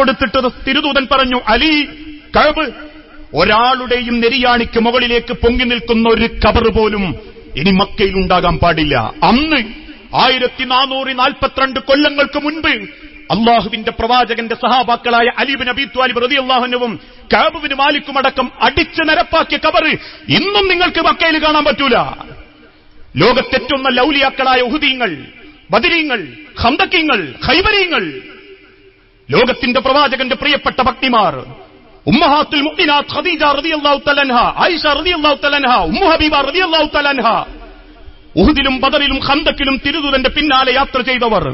കൊടുത്തിട്ട് തിരുദൂതൻ പറഞ്ഞു അലി കഴബ് ഒരാളുടെയും നെരിയാണിക്ക് മുകളിലേക്ക് പൊങ്ങി നിൽക്കുന്ന ഒരു കബർ പോലും ഇനി മക്കയിൽ ഉണ്ടാകാൻ പാടില്ല. അന്ന് ആയിരത്തി നാനൂറ് നാൽപ്പത്തിരണ്ട് കൊല്ലങ്ങൾക്ക് മുൻപ് അള്ളാഹുവിന്റെ പ്രവാചകന്റെ സഹാബാക്കളായ അലിബിൻ അബി ത്വാലിബ് റതി അള്ളാഹുനവും കാബുവിന് മാലിക്കും അടക്കം അടിച്ചു നിരപ്പാക്കിയ കബർ ഇന്നും നിങ്ങൾക്ക് മക്കയിൽ കാണാൻ പറ്റൂല. ലോകത്തെറ്റുന്ന ലൗലിയാക്കളായ ഉഹുദീങ്ങൾ ബദിരീങ്ങൾ ഹന്തക്കീങ്ങൾ ഹൈബരീങ്ങൾ ലോകത്തിന്റെ പ്രവാചകന്റെ പ്രിയപ്പെട്ട ഭക്തിമാർ. ഉമ്മഹാത്തുൽ ഖദീജ ആയിഷ ഉമ്മു ഹബീബ ഉഹുദിലും ബദറിലും ഖന്തക്കിലും തിരുതുതന്റെ പിന്നാലെ യാത്ര ചെയ്തവർ.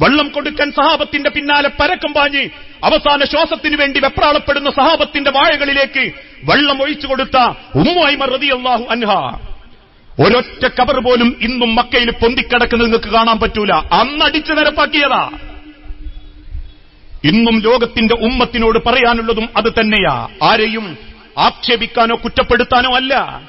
വെള്ളം കൊടുക്കാൻ സഹാബത്തിന്റെ പിന്നാലെ പരക്കം പാഞ്ഞ് അവസാന ശ്വാസത്തിനു വേണ്ടി വെപ്രാളപ്പെടുന്ന സഹാബത്തിന്റെ വാഴകളിലേക്ക് വെള്ളം ഒഴിച്ചു കൊടുത്ത ഉമ്മുഐമർ റളിയല്ലാഹു അൻഹ. ഒരൊറ്റ കബർ പോലും ഇന്നും മക്കയിൽ പൊന്തിക്കിടക്കുന്നത് നിങ്ങൾക്ക് കാണാൻ പറ്റൂല. അന്നടിച്ചു നിരപ്പാക്കിയതാ. ഇന്നും ലോകത്തിന്റെ ഉമ്മത്തിനോട് പറയാനുള്ളതും അത് തന്നെയാ. ആരെയും ആക്ഷേപിക്കാനോ കുറ്റപ്പെടുത്താനോ അല്ല.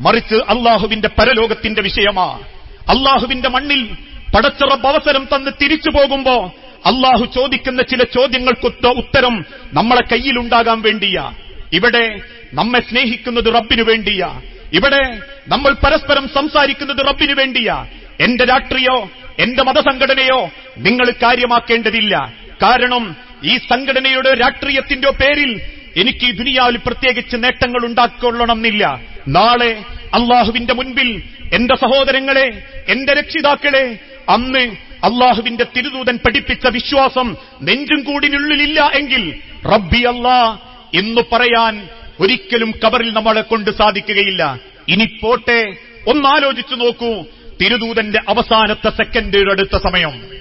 മറിച്ച് അള്ളാഹുവിന്റെ പരലോകത്തിന്റെ വിഷയമാ. അള്ളാഹുവിന്റെ മണ്ണിൽ പടച്ചറബ് അവസരം തന്ന് തിരിച്ചു പോകുമ്പോ അള്ളാഹു ചോദിക്കുന്ന ചില ചോദ്യങ്ങൾക്ക് ഉത്ത- ഉത്തരം നമ്മളെ കയ്യിലുണ്ടാകാൻ വേണ്ടിയാ. ഇവിടെ നമ്മെ സ്നേഹിക്കുന്നത് റബ്ബിനു വേണ്ടിയാ. ഇവിടെ നമ്മൾ പരസ്പരം സംസാരിക്കുന്നത് റബ്ബിനു വേണ്ടിയാ. എന്റെ രാഷ്ട്രീയോ എന്റെ മതസംഘടനയോ നിങ്ങൾ കാര്യമാക്കേണ്ടതില്ല. കാരണം ഈ സംഘടനയുടെ രാഷ്ട്രീയത്തിന്റെ പേരിൽ എനിക്ക് ഈ ദുനിയാവിൽ പ്രത്യേകിച്ച് നേട്ടങ്ങൾ ഉണ്ടാക്കൊള്ളണമെന്നില്ല. നാളെ അള്ളാഹുവിന്റെ മുൻപിൽ എന്റെ സഹോദരങ്ങളെ എന്റെ രക്ഷിതാക്കളെ അന്ന് അള്ളാഹുവിന്റെ തിരുദൂതൻ പഠിപ്പിച്ച വിശ്വാസം നെഞ്ചും കൂടിനുള്ളിലില്ല എങ്കിൽ റബ്ബി അല്ലാ എന്ന് പറയാൻ ഒരിക്കലും കബറിൽ നമ്മളെ കൊണ്ട് സാധിക്കുകയില്ല. ഇനി പോട്ടെ ഒന്നാലോചിച്ചു നോക്കൂ. തിരുദൂതന്റെ അവസാനത്തെ സെക്കൻഡുകളുടെ അടുത്ത സമയം.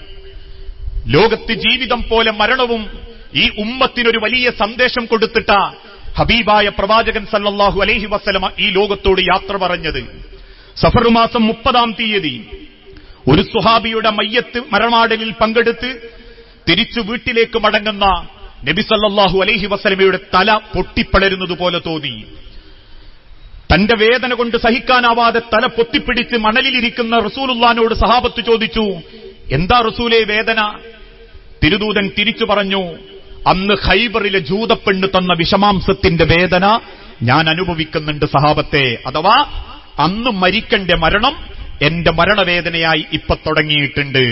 ലോകത്ത് ജീവിതം പോലെ മരണവും ഈ ഉമ്മത്തിനൊരു വലിയ സന്ദേശം കൊടുത്തിട്ട ഹബീബായ പ്രവാചകൻ സല്ലാഹു അലൈഹി വസല്ലമ ഈ ലോകത്തോട് യാത്ര പറഞ്ഞത്. സഫർ മാസം മുപ്പതാം തീയതി ഒരു സുഹാബിയുടെ മയ്യത്ത് മരണാടലിൽ പങ്കെടുത്ത് തിരിച്ചു വീട്ടിലേക്ക് മടങ്ങുന്ന നബി സല്ലല്ലാഹു അലൈഹി വസല്ലമയുടെ തല പൊട്ടിപ്പളരുന്നത് പോലെ തോന്നി. തന്റെ വേദന കൊണ്ട് സഹിക്കാനാവാതെ തല പൊത്തിപ്പിടിച്ച് മണലിലിരിക്കുന്ന റസൂലുള്ളാനോട് സഹാബത്ത് ചോദിച്ചു എന്താ റസൂലെ വേദന? തിരുദൂതൻ തിരിച്ചു പറഞ്ഞു അന്ന് ഹൈബറിലെ ജൂതപ്പെണ്ണ് തന്ന വിഷമാംസത്തിന്റെ വേദന ഞാൻ അനുഭവിക്കുന്നുണ്ട് സഹാബത്തെ. അഥവാ അന്ന് മരിക്കന്റെ മരണം എന്റെ മരണവേദനയായി ഇപ്പൊ തുടങ്ങിയിട്ടുണ്ട്.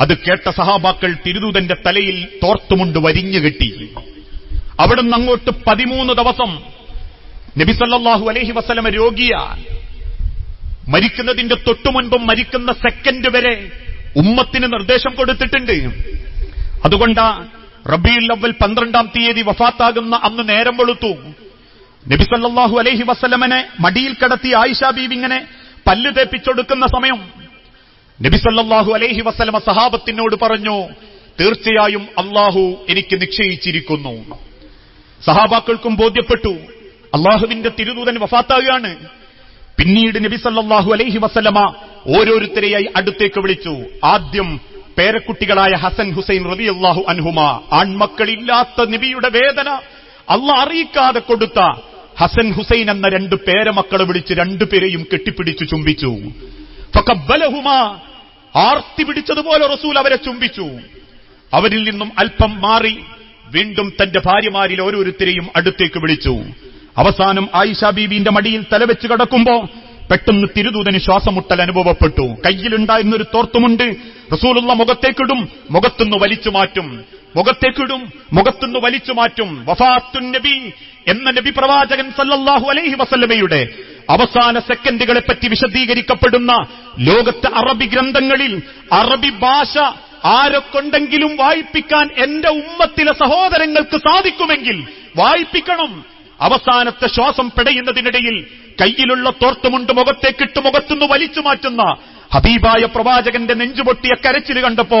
അത് കേട്ട സഹാബാക്കൾ തിരുദൂതന്റെ തലയിൽ തോർത്തുമുണ്ട് വരിഞ്ഞു കെട്ടി. അവിടുന്ന് അങ്ങോട്ട് പതിമൂന്ന് ദിവസം നബിസല്ലാഹു അലഹി രോഗിയ രോഗിയാ മരിക്കുന്നതിന്റെ തൊട്ടുമുൻപും മരിക്കുന്ന സെക്കൻഡ് വരെ ഉമ്മത്തിന് നിർദ്ദേശം കൊടുത്തിട്ടുണ്ട്. അതുകൊണ്ടാ റബീൽ അവൽ പന്ത്രണ്ടാം തീയതി വഫാത്താകുന്ന അന്ന് നേരം വെളുത്തു. നബി സല്ലല്ലാഹു അലൈഹി വസല്ലമനെ മടിയിൽ കടത്തി ആയിഷ ബീബി ഇങ്ങനെ പല്ല് തേപ്പിച്ചൊടുക്കുന്ന സമയം. നബി സല്ലല്ലാഹു അലൈഹി വസല്ലമ സഹാബത്തിനോട് പറഞ്ഞു തീർച്ചയായും അള്ളാഹു എനിക്ക് നിശ്ചയിച്ചിരിക്കുന്നു. സഹാബാക്കൾക്കും ബോധ്യപ്പെട്ടു അള്ളാഹുവിന്റെ തിരുദൂതൻ വഫാത്താകുകയാണ്. പിന്നീട് നബി സല്ലാഹു അലൈഹി വസല്ലമ ഓരോരുത്തരെയായി അടുത്തേക്ക് വിളിച്ചു. ആദ്യം പേരക്കുട്ടികളായ ഹസൻ ഹുസൈൻ റളിയല്ലാഹു അൻഹുമ ആൺമക്കളില്ലാത്ത നബിയുടെ വേദന അള്ള അറിയിക്കാതെ കൊടുത്ത ഹസൻ ഹുസൈൻ എന്ന രണ്ട് പേരമക്കളെ വിളിച്ച് രണ്ടുപേരെയും കെട്ടിപ്പിടിച്ചു ചുംബിച്ചു. ഫഖബ്ബലഹുമാ ആർത്തി പിടിച്ചതുപോലെ റസൂൽ അവരെ ചുംബിച്ചു. അവരിൽ നിന്നും അല്പം മാറി വീണ്ടും തന്റെ ഭാര്യമാരിൽ ഓരോരുത്തരെയും അടുത്തേക്ക് വിളിച്ചു. അവസാനം ആയിഷ ബീബിന്റെ മടിയിൽ തലവെച്ച് കിടക്കുമ്പോ പെട്ടെന്ന് തിരുദൂതന് ശ്വാസമുട്ടൽ അനുഭവപ്പെട്ടു. കയ്യിലുണ്ടായിരുന്ന ഒരു തോർത്തുമുണ്ട്. റസൂലുള്ള മുഖത്തേക്കിടും മുഖത്തുനിന്ന് വലിച്ചു മാറ്റും. മുഖത്തേക്കിടും മുഖത്തുനിന്ന് വലിച്ചു മാറ്റും. വഫാത്തുൻ നബി എന്ന നബി പ്രവാചകൻ സല്ലല്ലാഹു അലൈഹി വസല്ലമയുടെ അവസാന സെക്കൻഡുകളെ പറ്റി വിശദീകരിക്കപ്പെടുന്ന ലോകത്തെ അറബി ഗ്രന്ഥങ്ങളിൽ അറബി ഭാഷ ആരൊക്കൊണ്ടെങ്കിലും വായിപ്പിക്കാൻ എന്റെ ഉമ്മത്തിലെ സഹോദരങ്ങൾക്ക് സാധിക്കുമെങ്കിൽ വായിപ്പിക്കണം. അവസാനത്തെ ശ്വാസം പിടയുന്നതിനിടയിൽ കയ്യിലുള്ള തോർത്തുമുണ്ട് മുഖത്തേക്കിട്ട് മുഖത്തുനിന്ന് വലിച്ചു മാറ്റുന്ന ഹബീബായ പ്രവാചകന്റെ നെഞ്ചുപൊട്ടിയ കരച്ചിൽ കണ്ടപ്പോ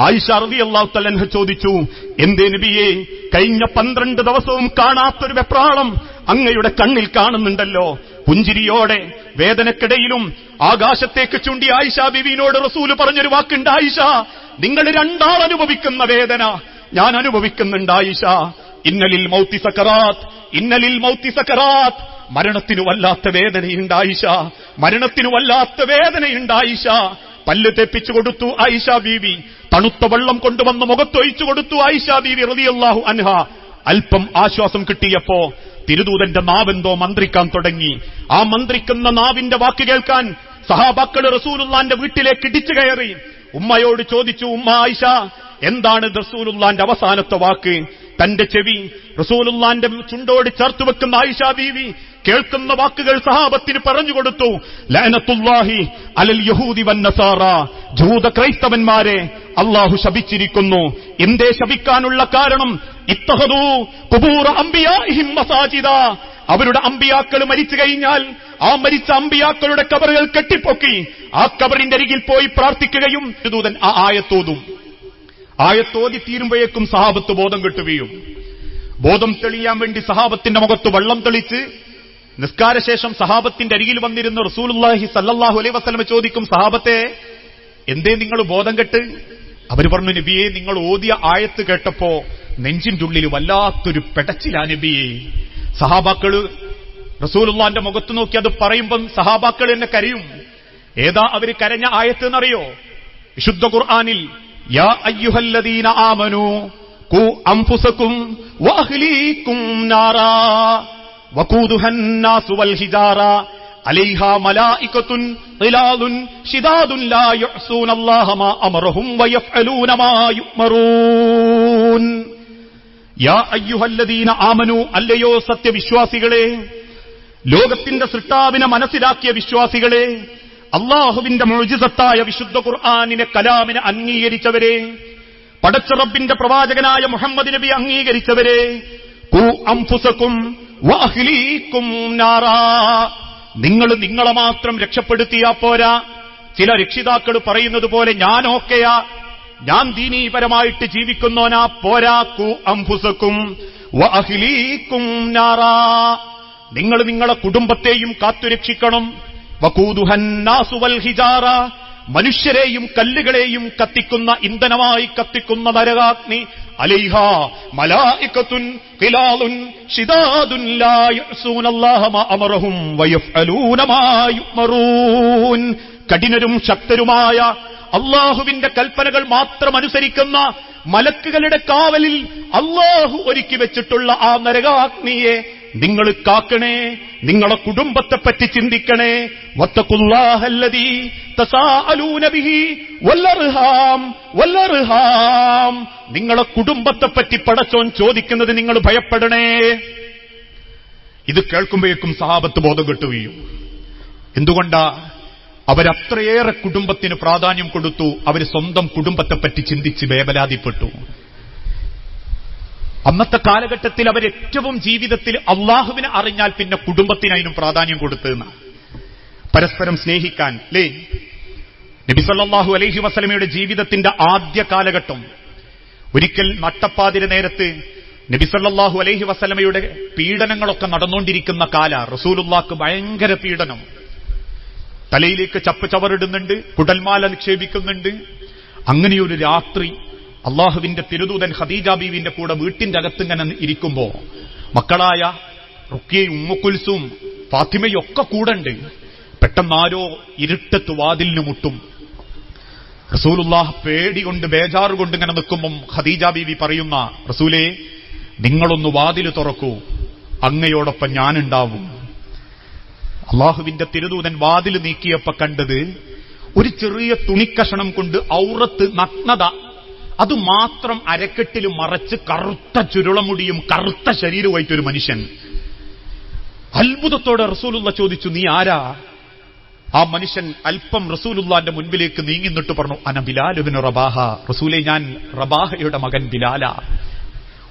ആയിഷ റബി അള്ളാഹു ചോദിച്ചു എന്തേ നബിയെ കഴിഞ്ഞ പന്ത്രണ്ട് ദിവസവും കാണാത്തൊരു വെപ്രാളം അങ്ങയുടെ കണ്ണിൽ കാണുന്നുണ്ടല്ലോ. പുഞ്ചിരിയോടെ വേദനക്കിടയിലും ആകാശത്തേക്ക് ചൂണ്ടി ആയിഷ ബിബിനോട് റസൂൽ പറഞ്ഞൊരു വാക്കുണ്ട് ആയിഷ നിങ്ങൾ രണ്ടാൾ അനുഭവിക്കുന്ന വേദന ഞാൻ അനുഭവിക്കുന്നുണ്ട് ആയിഷ. ഇന്നലിൽ മൗത്തി സക്കറാത്ത് ഇന്നലിൽ മൗത്തി സക്കറാത്ത്. മരണത്തിനു വല്ലാത്ത വേദനയുണ്ടായിഷ മരണത്തിനു വല്ലാത്ത വേദനയുണ്ടായിഷ. പല്ല് തെപ്പിച്ചു കൊടുത്തു ആയിഷ ബീവി തണുത്ത വെള്ളം കൊണ്ടുവന്ന് മുഖത്തൊഴിച്ചു കൊടുത്തു ആയിഷ ബീവി റതിയല്ലാഹു അൻഹ. അല്പം ആശ്വാസം കിട്ടിയപ്പോ തിരുദൂതന്റെ നാവെന്തോ മന്ത്രിക്കാൻ തുടങ്ങി. ആ മന്ത്രിക്കുന്ന നാവിന്റെ വാക്ക് കേൾക്കാൻ സഹാബാക്കൾ റസൂലുള്ളാന്റെ വീട്ടിലേക്ക് ഇടിച്ചു കയറി. ഉമ്മയോട് ചോദിച്ചു ഉമ്മ ആയിഷ എന്താണ് റസൂലുള്ളാന്റെ അവസാനത്തെ വാക്ക്? തന്റെ ചെവി റസൂലുള്ളാന്റെ ചുണ്ടോട് ചേർത്ത് വെക്കുന്ന ആയിഷാ ബീവി കേൾക്കുന്ന വാക്കുകൾ സഹാബത്തിന് പറഞ്ഞുകൊടുത്തു ലഅനത്തുല്ലാഹി അലൽ യഹൂദി വൻ നസാറ. ജൂത ക്രൈസ്തവന്മാരെ അള്ളാഹു ശപിച്ചിരിക്കുന്നു. എന്തേ ശപിക്കാനുള്ള കാരണം? ഇത്തഹദൂ കുബൂറ അംബിയാഹിം മസാജിദ. അവരുടെ അമ്പിയാക്കൾ മരിച്ചു കഴിഞ്ഞാൽ ആ മരിച്ച അമ്പിയാക്കളുടെ കബറുകൾ കെട്ടിപ്പൊക്കി. ആ കബറിന്റെ അരികിൽ പോയി പ്രാർത്ഥിക്കുകയും ദൂതൻ ആ ആയത്തോതും. ആയത്തോതി തീരുമ്പോഴേക്കും സഹാബത്ത് ബോധം കെട്ടുകയും ബോധം തെളിയാൻ വേണ്ടി സഹാബത്തിന്റെ മുഖത്ത് വെള്ളം തെളിച്ച് നിസ്കാരശേഷം സഹാബത്തിന്റെ അരികിൽ വന്നിരുന്ന റസൂലുല്ലാഹി സല്ലാഹു അലൈ വസ്ലമ ചോദിക്കും സഹാബത്തെ എന്തേ നിങ്ങൾ ബോധം കെട്ട്? അവർ പറഞ്ഞു നബിയെ നിങ്ങൾ ഓതിയ ആയത്ത് കേട്ടപ്പോ നെഞ്ചിന്റെ ഉള്ളിൽ വല്ലാത്തൊരു പെടച്ചിലാ നബിയെ. സഹാബാക്കൾ റസൂലുള്ളാന്റെ മുഖത്ത് നോക്കി അത് പറയുമ്പം സഹാബാക്കൾ എന്നെ കരയും. ഏതാ അവർ കരഞ്ഞ ആയത്ത് എന്നറിയോ? വിശുദ്ധ ഖുർആനിൽ ആമനു അല്ലയോ സത്യവിശ്വാസികളെ ലോകത്തിന്റെ സൃഷ്ടാവിനെ മനസ്സിലാക്കിയ വിശ്വാസികളെ അള്ളാഹുവിന്റെ മൊഴിസത്തായ വിശുദ്ധ ഖുർആാനിനെ കലാമിനെ അംഗീകരിച്ചവരെ പടച്ചറബിന്റെ പ്രവാചകനായ മുഹമ്മദ് നബി അംഗീകരിച്ചവരെ നിങ്ങൾ നിങ്ങളെ മാത്രം രക്ഷപ്പെടുത്തിയാ പോരാ. ചില രക്ഷിതാക്കൾ പറയുന്നത് പോലെ ഞാൻ ഓക്കെയാ ഞാൻ ദീനീപരമായിട്ട് ജീവിക്കുന്നോനാ പോരാ കു അംഫുസക്കും നിങ്ങൾ നിങ്ങളെ കുടുംബത്തെയും കാത്തുരക്ഷിക്കണം. മനുഷ്യരെയും കല്ലുകളെയും കത്തിക്കുന്ന ഇന്ധനമായി കത്തിക്കുന്ന നരകാഗ്നി അലൈഹ മലായികത്തുൻ ഖിലാലുൻ ശിദാദുൻ ലാ മാ അമറഹും വയഫ്അലൂന മാ യുമറൂൻ കഠിനരും ശക്തരുമായ അള്ളാഹുവിന്റെ കൽപ്പനകൾ മാത്രം അനുസരിക്കുന്ന മലക്കുകളുടെ കാവലിൽ അള്ളാഹു ഒരുക്കി വെച്ചിട്ടുള്ള ആ നരകാഗ്നിയെ നിങ്ങൾ കാക്കണേ നിങ്ങളെ കുടുംബത്തെപ്പറ്റി ചിന്തിക്കണേ. വത്തക്കുല്ലാഹല്ലതി തസാഅലൂനബിഹി വല്ലർഹാം വല്ലർഹാം. നിങ്ങളെ കുടുംബത്തെപ്പറ്റി പടച്ചോൻ ചോദിക്കുന്നത് നിങ്ങൾ ഭയപ്പെടണേ. ഇത് കേൾക്കുമ്പോഴേക്കും സഹാബത്ത് ബോധം കിട്ടുകയും എന്തുകൊണ്ടാ? അവരത്രയേറെ കുടുംബത്തിന് പ്രാധാന്യം കൊടുത്തു അവർ സ്വന്തം കുടുംബത്തെപ്പറ്റി ചിന്തിച്ച് വേവലാതിപ്പെട്ടു. അന്നത്തെ കാലഘട്ടത്തിൽ അവരേറ്റവും ജീവിതത്തിൽ അള്ളാഹുവിനെ അറിഞ്ഞാൽ പിന്നെ കുടുംബത്തിന് അതിനും പ്രാധാന്യം കൊടുത്തെന്ന് പരസ്പരം സ്നേഹിക്കാൻ അല്ലേ നബിസല്ലാഹു അലൈഹി വസ്ലമയുടെ ജീവിതത്തിന്റെ ആദ്യ കാലഘട്ടം. ഒരിക്കൽ നട്ടപ്പാതിര നേരത്ത് നബിസല്ലാഹു അലൈഹി വസ്ലമയുടെ പീഡനങ്ങളൊക്കെ നടന്നുകൊണ്ടിരിക്കുന്ന കാല. റസൂലുല്ലാക്ക് ഭയങ്കര പീഡനം. തലയിലേക്ക് ചപ്പ് ചവറിടുന്നുണ്ട് കുടൽമാല നിക്ഷേപിക്കുന്നുണ്ട്. അങ്ങനെയൊരു രാത്രി അള്ളാഹുവിന്റെ തിരുദൂതൻ ഖദീജ ബീവിന്റെ കൂടെ വീട്ടിന്റെ അകത്തിങ്ങനെ ഇരിക്കുമ്പോ മക്കളായ റുക്കിയും ഉമ്മക്കുൽസും ഫാത്തിമയും ഒക്കെ കൂടണ്ട്. പെട്ടെന്നാരോ ഇരുട്ടത്ത് വാതിലിന് മുട്ടും. റസൂലുല്ലാഹ് പേടി കൊണ്ട് ബേജാറ് കൊണ്ട് ഇങ്ങനെ നിൽക്കുമ്പം ഖദീജ ബീവി പറയുന്ന റസൂലേ നിങ്ങളൊന്ന് വാതിൽ തുറക്കൂ അങ്ങയോടൊപ്പം ഞാനുണ്ടാവും. അള്ളാഹുവിന്റെ തിരുദൂതൻ വാതിൽ നീക്കിയപ്പോ കണ്ടത് ഒരു ചെറിയ തുണിക്കഷണം കൊണ്ട് ഔറത്ത് നഗ്നത അത് മാത്രം അരക്കെട്ടിൽ മറച്ച് കറുത്ത ചുരുളമുടിയും കറുത്ത ശരീരവുമായിട്ടൊരു മനുഷ്യൻ. അത്ഭുതത്തോടെ റസൂലുള്ള ചോദിച്ചു നീ ആരാ? ആ മനുഷ്യൻ അല്പം റസൂലുള്ളാന്റെ മുൻപിലേക്ക് നീങ്ങി നിട്ട് പറഞ്ഞു അന ബിലാലുബിന് റബാഹ. റസൂലെ ഞാൻ റബാഹയുടെ മകൻ ബിലാല.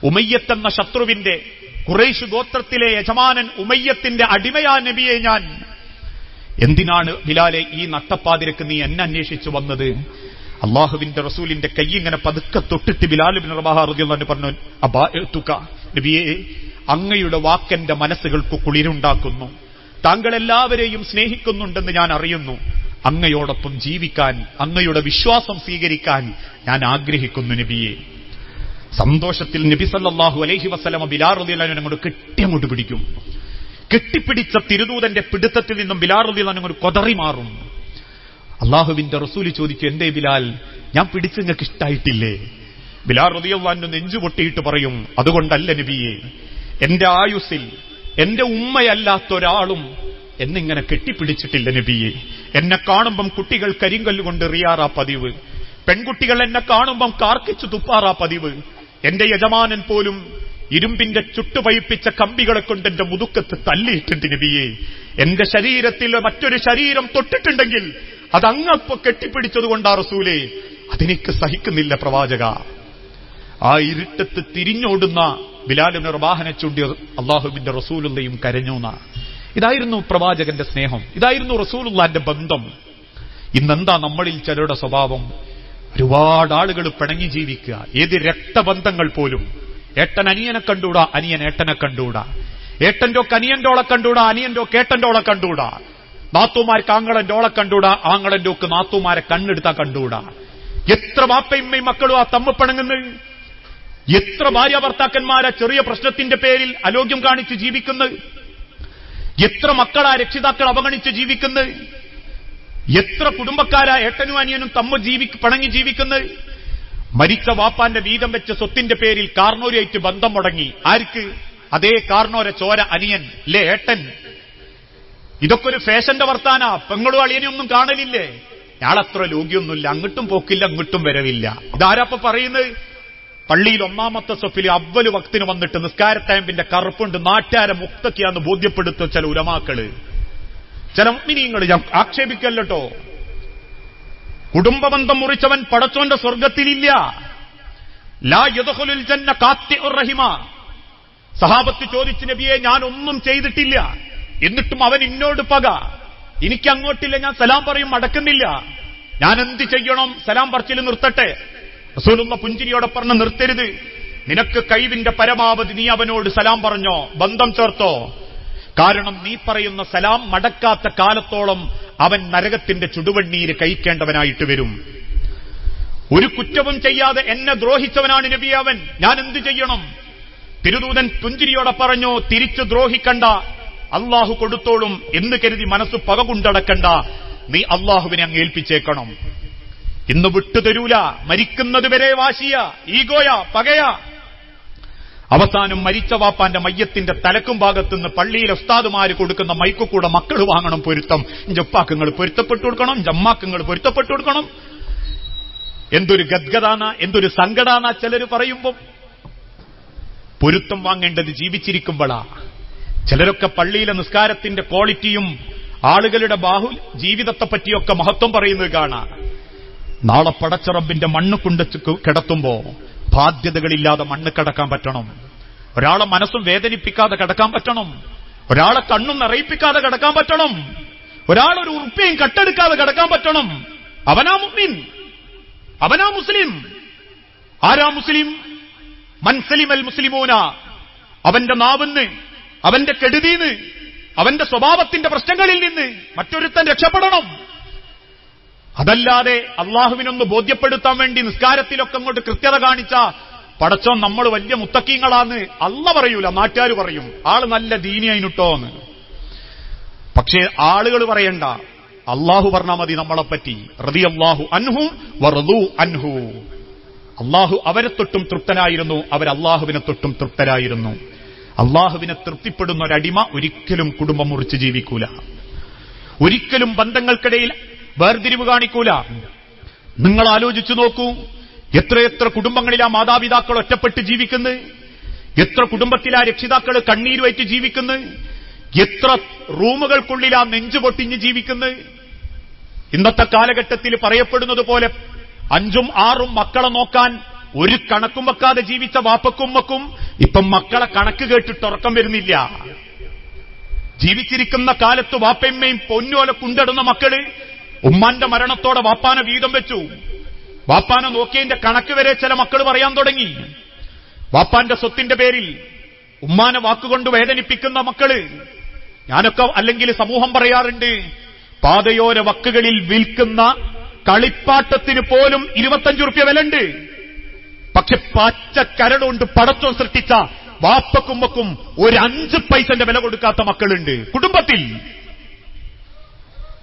ഉമയ്യത്തെന്ന ശത്രുവിന്റെ കുറേശ് ഗോത്രത്തിലെ യജമാനൻ ഉമയ്യത്തിന്റെ അടിമയാ നബിയെ ഞാൻ. എന്തിനാണ് ബിലാലെ ഈ നട്ടപ്പാതിരക്ക് നീ എന്നെ അന്വേഷിച്ചു വന്നത്? അള്ളാഹുവിന്റെ റസൂലിന്റെ കൈ ഇങ്ങനെ പതുക്കെ തൊട്ടിട്ട് ബിലാലുബിൻ റബാഹ റബിയുള്ള പറഞ്ഞു അബാ നബിയെ അങ്ങയുടെ വാക്കെന്റെ മനസ്സുകൾക്ക് കുളിരുണ്ടാക്കുന്നു. താങ്കൾ എല്ലാവരെയും സ്നേഹിക്കുന്നുണ്ടെന്ന് ഞാൻ അറിയുന്നു. അങ്ങയോടൊപ്പം ജീവിക്കാൻ അങ്ങയുടെ വിശ്വാസം സ്വീകരിക്കാൻ ഞാൻ ആഗ്രഹിക്കുന്നു നബിയെ. സന്തോഷത്തിൽ നബി സല്ലാഹു അലൈഹി വസ്ലമ ബിലാറുദ്ദീൻ അങ്ങോട്ട് കെട്ടിയങ്ങോട്ട് പിടിക്കും. കെട്ടിപ്പിടിച്ച തിരുദൂതന്റെ പിടുത്തത്തിൽ നിന്നും ബിലാറുദ്ദീൻ കൊതറി മാറും. അള്ളാഹുവിന്റെ റസൂൽ ചോദിച്ചു എന്തേ ബിലാൽ ഞാൻ പിടിച്ച് നിങ്ങൾക്ക് ഇഷ്ടായിട്ടില്ലേ? ബിലാൽ റതിയല്ലാന്റെ നെഞ്ചു പൊട്ടിയിട്ട് പറയും അതുകൊണ്ടല്ല നബിയെ എന്റെ ആയുസിൽ എന്റെ ഉമ്മയല്ലാത്ത ഒരാളും എന്നിങ്ങനെ കെട്ടിപ്പിടിച്ചിട്ടില്ല നബിയെ. എന്നെ കാണുമ്പം കുട്ടികൾ കരിങ്കല്ല് കൊണ്ട് എറിയാറാ പതിവ്. പെൺകുട്ടികൾ എന്നെ കാണുമ്പം കാർക്കിച്ചു തുപ്പാറാ പതിവ്. എന്റെ യജമാനൻ പോലും ഇരുമ്പിന്റെ ചുട്ടുപയിപ്പിച്ച കമ്പികളെ കൊണ്ട് എന്റെ മുതുക്കത്ത് തല്ലിയിട്ടുണ്ട് നബിയെ. എന്റെ ശരീരത്തിൽ മറ്റൊരു ശരീരം തൊട്ടിട്ടുണ്ടെങ്കിൽ അത് അങ്ങപ്പോ കെട്ടിപ്പിടിച്ചതുകൊണ്ടാ റസൂലേ. അതെനിക്ക് സഹിക്കുന്നില്ല പ്രവാചക. ആ ഇരുട്ടത്ത് തിരിഞ്ഞോടുന്ന ബിലാലിനെ വാഹന ചൂണ്ടി അള്ളാഹുബിന്റെ റസൂലുള്ളയും കരഞ്ഞൂന്ന ഇതായിരുന്നു പ്രവാചകന്റെ സ്നേഹം. ഇതായിരുന്നു റസൂലുള്ളാന്റെ ബന്ധം. ഇന്നെന്താ നമ്മളിൽ ചിലരുടെ സ്വഭാവം? ഒരുപാട് ആളുകൾ പിണങ്ങി ജീവിക്കുക. ഏത് രക്തബന്ധങ്ങൾ പോലും. ഏട്ടൻ അനിയനെ കണ്ടൂടാ അനിയൻ ഏട്ടനെ കണ്ടൂടാ ഏട്ടന്റെ ഒക്കെ അനിയന്റെ ഓളെ കണ്ടൂടാ അനിയന്റെ ഒക്കെ ഏട്ടന്റെ ഓളെ കണ്ടൂടാ നാത്തൂമാർക്ക് ആങ്ങളന്റെ ഓളെ കണ്ടൂടാ ആങ്ങളന്റെ ഒക്കെ നാത്തൂമാരെ കണ്ണെടുത്താ കണ്ടൂടാ എത്ര വാപ്പയമ്മയും മക്കളും ആ തമ്മ പിണങ്ങുന്നത്? എത്ര ഭാര്യ ഭർത്താക്കന്മാരെ ചെറിയ പ്രശ്നത്തിന്റെ പേരിൽ അലോഗ്യം കാണിച്ച് ജീവിക്കുന്നത്? എത്ര മക്കളാ രക്ഷിതാക്കൾ അവഗണിച്ച് ജീവിക്കുന്നത്? എത്ര കുടുംബക്കാരാ ഏട്ടനും അനിയനും തമ്മ ജീവി പിണങ്ങി ജീവിക്കുന്നത്? മരിച്ച വാപ്പാന്റെ വീതം വെച്ച സ്വത്തിന്റെ പേരിൽ കാർണോരിയായിട്ട് ബന്ധം മുടങ്ങി. ആർക്ക്? അതേ കാർണോര ചോര അനിയൻ ലേ ഏട്ടൻ. ഇതൊക്കെ ഒരു ഫാഷന്റെ വർത്താന. പെങ്ങളും അളിയനെയൊന്നും കാണലില്ലേ? ഞാളത്ര രോഗിയൊന്നുമില്ല അങ്ങോട്ടും പോക്കില്ല അങ്ങോട്ടും വരവില്ല. ഇതാരാപ്പ പറയുന്നത്? പള്ളിയിൽ ഒന്നാമത്തെ സ്വപ്പിൽ അവൽ വക്തിന് വന്നിട്ട് നിസ്കാരത്തായമ്പിന്റെ കറുപ്പുണ്ട്. നാട്ടാരെ മുക്തക്കിയാന്ന് ബോധ്യപ്പെടുത്തുന്ന ചില ഉലമാക്കൾ. ചില ഞാൻ ആക്ഷേപിക്കല്ലോ കുടുംബബന്ധം മുറിച്ചവൻ പടച്ചോന്റെ സ്വർഗത്തിലില്ല ലാ യദഖുലുൽ ജന്ന കാത്തി റഹിമ. സഹാബത്ത് ചോദിച്ചു നബിയെ ഞാൻ ഒന്നും ചെയ്തിട്ടില്ല. എന്നിട്ടും അവൻ ഇന്നോട് പക. എനിക്ക് അങ്ങോട്ടില്ല ഞാൻ സലാം പറയും മടക്കുന്നില്ല. ഞാൻ എന്ത് ചെയ്യണം? സലാം പറച്ചിൽ നിർത്തട്ടെ. റസൂലുള്ള പുഞ്ചിരിയോടെ പറഞ്ഞ് നിർത്തരുത്. നിനക്ക് കഴിവിന്റെ പരമാവധി നീ അവനോട് സലാം പറഞ്ഞോ? ബന്ധം ചേർത്തോ? കാരണം നീ പറയുന്ന സലാം മടക്കാത്ത കാലത്തോളം അവൻ നരകത്തിന്റെ ചുടുവണ്ണീര് കഴിക്കേണ്ടവനായിട്ട് വരും. ഒരു കുറ്റവും ചെയ്യാതെ എന്നെ ദ്രോഹിച്ചവനാണ് നബി അവൻ. ഞാൻ എന്ത് ചെയ്യണം? തിരുദൂതൻ പുഞ്ചിരിയോടെ പറഞ്ഞു തിരിച്ചു ദ്രോഹിക്കണ്ട. അള്ളാഹു കൊടുത്തോളും എന്ന് കരുതി മനസ്സ് പക കൊണ്ടടക്കണ്ട നീ അള്ളാഹുവിനെ അങ്ങ് ഏൽപ്പിച്ചേക്കണം. ഇന്ന് വിട്ടുതരൂല മരിക്കുന്നത് വരെ വാശിയ ഈഗോയ പകയ. അവസാനം മരിച്ച വാപ്പാന്റെ മയ്യത്തിന്റെ തലക്കും ഭാഗത്തുനിന്ന് പള്ളിയിലെ ഉസ്താദുമാര് കൊടുക്കുന്ന മൈക്കുകൂടെ മക്കൾ വാങ്ങണം പൊരുത്തം. ജപ്പാക്കങ്ങൾ പൊരുത്തപ്പെട്ടു കൊടുക്കണം ജമ്മാക്കങ്ങൾ പൊരുത്തപ്പെട്ടു കൊടുക്കണം. എന്തൊരു ഗദ്ഗതാന എന്തൊരു സങ്കടാന ചിലര് പറയുമ്പം. പൊരുത്തം വാങ്ങേണ്ടത് ജീവിച്ചിരിക്കുമ്പോഴാ ചിലരൊക്കെ പള്ളിയിലെ നിസ്കാരത്തിന്റെ ക്വാളിറ്റിയും ആളുകളുടെ ബാഹു ജീവിതത്തെ പറ്റിയൊക്കെ മഹത്വം പറയുന്നത് കാണാം. നാളെ പടച്ചറബിന്റെ മണ്ണ് കൊണ്ട് കിടത്തുമ്പോ ബാധ്യതകളില്ലാതെ മണ്ണ് കിടക്കാൻ പറ്റണം. ഒരാളെ മനസ്സും വേദനിപ്പിക്കാതെ കിടക്കാൻ പറ്റണം. ഒരാളെ കണ്ണും നിറയിപ്പിക്കാതെ കിടക്കാൻ പറ്റണം. ഒരാളൊരു ഉറുപ്പയും കട്ടെടുക്കാതെ കിടക്കാൻ പറ്റണം. അവനാ മുസ്ലിം അവനാ മുസ്ലിം. ആരാ മുസ്ലിം? മൻസലിമൽ മുസ്ലിമോന. അവന്റെ നാവിന്ന് അവന്റെ കെടുതിന്ന് അവന്റെ സ്വഭാവത്തിന്റെ പ്രശ്നങ്ങളിൽ നിന്ന് മറ്റൊരുത്തൻ രക്ഷപ്പെടണം. അതല്ലാതെ അള്ളാഹുവിനൊന്ന് ബോധ്യപ്പെടുത്താൻ വേണ്ടി നിസ്കാരത്തിലൊക്കെ അങ്ങോട്ട് കൃത്യത കാണിച്ച പടച്ചോ നമ്മൾ വലിയ മുത്തക്കീങ്ങളാന്ന് അല്ല പറയൂല നാട്ടുകാർ പറയും. ആൾ നല്ല ദീനിയായിട്ടോ പക്ഷേ ആളുകൾ പറയണ്ട അള്ളാഹു പറഞ്ഞാൽ മതി നമ്മളെപ്പറ്റി. റതി അള്ളാഹു അൻഹു വറദു അൻഹു. അള്ളാഹു അവരെ തൊട്ടും തൃപ്തനായിരുന്നു അവർ അള്ളാഹുവിനെ തൊട്ടും തൃപ്തരായിരുന്നു. അള്ളാഹുവിനെ തൃപ്തിപ്പെടുന്ന ഒരടിമ ഒരിക്കലും കുടുംബം മുറിച്ച് ജീവിക്കൂല. ഒരിക്കലും ബന്ധങ്ങൾക്കിടയിൽ വേർതിരിവ് കാണിക്കൂല. നിങ്ങൾ ആലോചിച്ചു നോക്കൂ എത്രയെത്ര കുടുംബങ്ങളിലാ മാതാപിതാക്കൾ ഒറ്റപ്പെട്ട് ജീവിക്കുന്നത് എത്ര കുടുംബത്തിലാ രക്ഷിതാക്കൾ കണ്ണീരുമായിട്ട് ജീവിക്കുന്നു? എത്ര റൂമുകൾക്കുള്ളിലാ നെഞ്ചു പൊട്ടിഞ്ഞ് ജീവിക്കുന്നത് ഇന്നത്തെ കാലഘട്ടത്തിൽ പറയപ്പെടുന്നത് പോലെ അഞ്ചും ആറും മക്കളെ നോക്കാൻ ഒരു കണക്കും വെക്കാതെ ജീവിച്ച വാപ്പക്കുമ്മക്കും ഇപ്പം മക്കളെ കണക്ക് കേട്ടിട്ട് ഉറക്കം വരുന്നില്ല. ജീവിച്ചിരിക്കുന്ന കാലത്ത് വാപ്പയമ്മയും പൊന്നുപോലെ കുണ്ടിടുന്ന മക്കൾ ഉമ്മാന്റെ മരണത്തോടെ വാപ്പാനെ വീതം വെച്ചു. വാപ്പാനെ നോക്കിയതിന്റെ കണക്ക് വരെ ചില മക്കൾ പറയാൻ തുടങ്ങി. വാപ്പാന്റെ സ്വത്തിന്റെ പേരിൽ ഉമ്മാനെ വാക്കുകൊണ്ട് വേദനിപ്പിക്കുന്ന മക്കൾ ഞാനൊക്കെ അല്ലെങ്കിൽ സമൂഹം പറയാറുണ്ട് പാതയോര വക്കുകളിൽ വിൽക്കുന്ന കളിപ്പാട്ടത്തിന് പോലും ഇരുപത്തഞ്ചു റുപ്യ വിലണ്ട്. പക്ഷെ പച്ച കരടുകൊണ്ട് പടച്ചോ സൃഷ്ടിച്ച വാപ്പക്കുമ്മക്കും ഒരു അഞ്ച് പൈസന്റെ വില കൊടുക്കാത്ത മക്കളുണ്ട്. കുടുംബത്തിൽ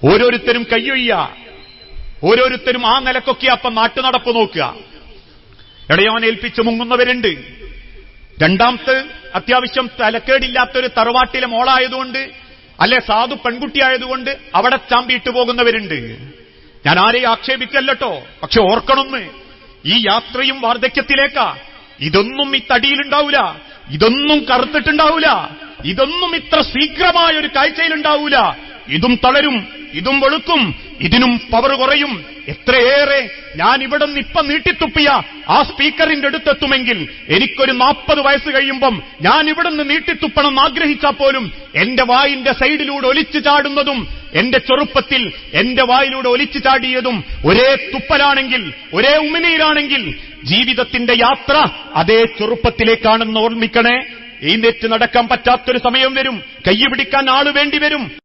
ഓരോരുത്തരും കയ്യൊയ്യ ഓരോരുത്തരും ആ നിലക്കൊക്കെ അപ്പം നാട്ടുനടപ്പ് നോക്കുക. ഇടയോനേൽപ്പിച്ച് മുങ്ങുന്നവരുണ്ട്. രണ്ടാമത്തെ അത്യാവശ്യം തലക്കേടില്ലാത്തൊരു തറവാട്ടിലെ മോളായതുകൊണ്ട് അല്ലെ സാധു പെൺകുട്ടിയായതുകൊണ്ട് അവിടെ ചാമ്പിയിട്ട് പോകുന്നവരുണ്ട്. ഞാൻ ആരെയും ആക്ഷേപിക്കല്ലോ പക്ഷെ ഓർക്കണമെന്ന് ഈ യാത്രയും വാർദ്ധക്യത്തിലേക്കാ. ഇതൊന്നും ഈ തടിയിലുണ്ടാവൂല. ഇതൊന്നും കറുത്തിട്ടുണ്ടാവൂല. ഇതൊന്നും ഇത്ര ശീഘ്രമായ ഒരു കാഴ്ചയിലുണ്ടാവൂല. ഇതും തളരും ഇതും വെളുക്കും ഇതിനും പവർ കുറയും. എത്രയേറെ ഞാൻ ഇവിടെ നിന്ന് ഇപ്പം നീട്ടിത്തുപ്പിയ ആ സ്പീക്കറിന്റെ അടുത്തെത്തുമെങ്കിൽ എനിക്കൊരു നാൽപ്പത് വയസ്സ് കഴിയുമ്പം ഞാൻ ഇവിടെ നിന്ന് നീട്ടിത്തുപ്പണം ആഗ്രഹിച്ചാൽ പോലും എന്റെ വായിന്റെ സൈഡിലൂടെ ഒലിച്ചു ചാടുന്നതും എന്റെ ചെറുപ്പത്തിൽ എന്റെ വായിലൂടെ ഒലിച്ചു ചാടിയതും ഒരേ തുപ്പലാണെങ്കിൽ ഒരേ ഉമിനീരാണെങ്കിൽ ജീവിതത്തിന്റെ യാത്ര അതേ ചെറുപ്പത്തിലേക്കാണെന്ന് ഓർമ്മിക്കണേ. ഈ എഴുന്നേറ്റ് നടക്കാൻ പറ്റാത്തൊരു സമയം വരും. കൈ പിടിക്കാൻ ആൾ വേണ്ടി വരും.